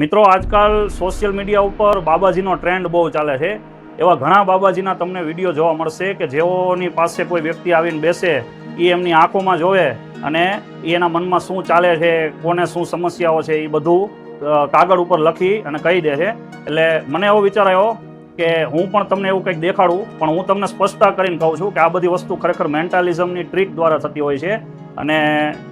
મિત્રો, આજકાલ social media ઉપર બાબાજીનો ટ્રેન્ડ બહુ ચાલે છે. એવા ઘણા બાબાજીના તમને વીડિયો જોવા મળશે કે જેઓની પાસે કોઈ વ્યક્તિ આવીને બેસે એ એમની આંખોમાં જોવે અને એના મનમાં શું ચાલે છે, કોને શું સમસ્યાઓ છે એ બધું કાગળ ઉપર લખી અને કહી દે છે. એટલે મને એવો વિચાર આવ્યો કે હું પણ તમને એવું કંઈક દેખાડું, પણ હું તમને સ્પષ્ટતા કરીને કહું છું કે આ બધી વસ્તુ ખરેખર મેન્ટાલિઝમની ટ્રીક દ્વારા થતી હોય છે. અને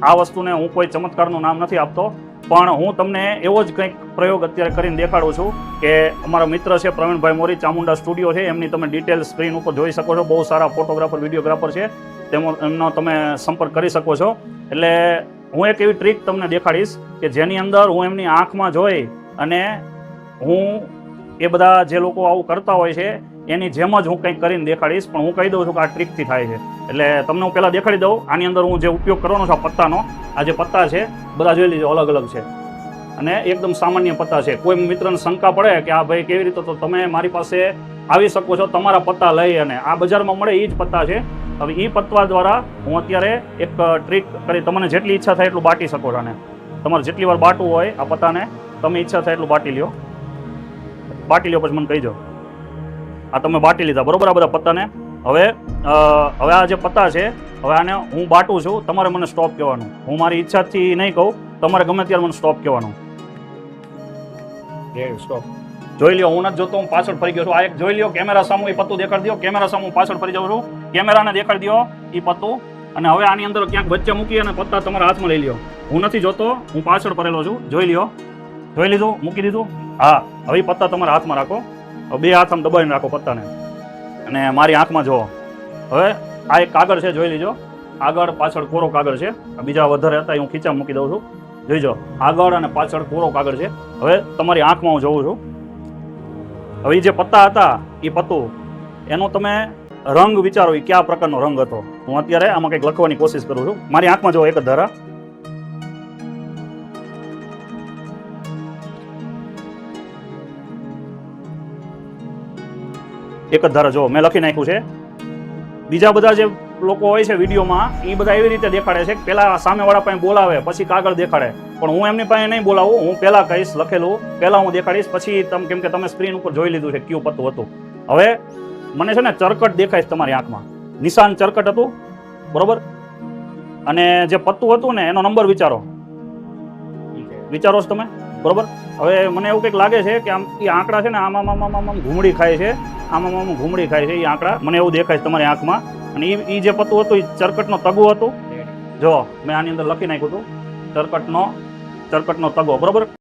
આ વસ્તુને હું કોઈ ચમત્કારનું નામ નથી આપતો. પણ હું તમને એવો જ કંઈક પ્રયોગ અત્યારે કરીને દેખાડું છું કે અમારા મિત્ર છે પ્રવીણભાઈ મોરી, ચામુંડા સ્ટુડિયો છે. એમની તમે ડિટેલ સ્ક્રીન ઉપર જોઈ શકો છો. બહુ સારા ફોટોગ્રાફર વિડીયોગ્રાફર છે. તેનો એમનો તમે સંપર્ક કરી શકો છો. એટલે હું એક એવી ટ્રીક તમને દેખાડીશ કે જેની અંદર હું એમની આંખમાં જોઈ અને હું એ બધા જે લોકો આવું કરતા હોય છે, એની જેમ જ હું કંઈક કરીને દેખાડીશ. પણ હું કહી દઉં છું કે આ ટ્રીકથી થાય છે. એટલે તમને હું પહેલાં દેખાડી દઉં. આની અંદર હું જે ઉપયોગ કરવાનો છું, આ પત્તાનો આ જે પત્તા છે, બધા જોઈ લીજો, અલગ અલગ છે. અને એકદમ સામાન્ય પત્તા છે. કોઈ મિત્રને શંકા પડે કે આ ભાઈ કેવી રીતે, તો તમે મારી પાસે આવી શકો છો, તમારા પત્તા લઈ અને આ બજારમાં મળે એ જ પત્તા છે. હવે એ પત્તા દ્વારા હું અત્યારે એક ટ્રીક કરી, તમને જેટલી ઈચ્છા થાય એટલું બાટી શકો છો આને. તમારે જેટલી વાર બાટવું હોય આ પત્તાને, તમે ઈચ્છા થાય એટલું બાટી લ્યો. બાટી લ્યો પછી મને કહીજો આ તમે બાટી લીધા, બરોબર આ બધા પત્તાને? હવે હવે આ જે પત્તા છે હવે આને હું બાટું છું તમારે મને સ્ટોપ કહેવાનું. હું મારી ઈચ્છાથી નહીં કહું તમારે ગમે ત્યારે મને સ્ટોપ કહેવાનું. સ્ટોપ જોઈ લ્યો હું નથી જોતો હું પાછળ ફરી ગયો છું. આ એક જોઈ લ્યો કેમેરા સામુ એ પત્તું દેખાડી દો કેમેરા સામુ હું પાછળ ફરી જાઉં છું. કેમેરાને દેખાડી દો એ પત્તું. અને હવે આની અંદર ક્યાંક વચ્ચે મૂકી અને પત્તા તમારા હાથમાં લઈ લ્યો. હું નથી જોતો હું પાછળ ફરેલો છું. જોઈ લ્યો. જોઈ લીધું? મૂકી દીધું? હા. હવે એ પત્તા તમારા હાથમાં રાખો. બે હાથ આમ દબાવીને રાખો પત્તાને. અને મારી આંખમાં જુઓ. હવે આ એક કાગળ છે, જોઈ લીજો. આગળ પાછળ કોરો કાગળ છે. બીજા વધારે હતા, એ હું ખીચા મૂકી દઉં છું. જોઈજો આગળ અને પાછળ કોરો કાગળ છે. હવે તમારી આંખમાં હું જોઉં છું. હવે જે પત્તા હતા એ પત્તું, એનો તમે રંગ વિચારો એ કયા પ્રકારનો રંગ હતો? હું અત્યારે આમાં કંઈક લખવાની કોશિશ કરું છું. મારી આંખમાં જો એક જ ધારા. એક જ ધારા જો મેં લખી નાખ્યું છે. બીજા બધા જે લોકો હોય છે વિડીયોમાં એ બધા એવી રીતે દેખાડે છે કે પહેલા સામેવાળા પાસે બોલાવે, પછી કાગળ દેખાડે. પણ હું એમની પાસે નહીં બોલાવું, હું પહેલાં કહીશ લખેલું પહેલાં હું દેખાડીશ, પછી તમે કેમ કે તમે સ્ક્રીન ઉપર જોઈ લીધું છે, કયું પત્તું હતું. હવે મને છે ને ચરકટ દેખાય તમારી આંખમાં. નિશાન ચરકટ હતું, બરોબર? અને જે પત્તું હતું ને, એનો નંબર વિચારો. વિચારો છો તમે? બરોબર? હવે મને એવું કંઈક લાગે છે કે આમ એ આંકડા છે ને આમ આમ આમ આમ ઘૂમડી ખાય છે, આમ આમ આમ ઘૂમડી ખાય છે એ આંકડા. મને એવું દેખાય છે તમારી આંખમાં. અને એ એ જે પતું હતું એ ચરકટનો તગો હતો. જો, મેં આની અંદર લખી નાખ્યું હતું. ચરકટનો ચરકટનો તગો, બરોબર?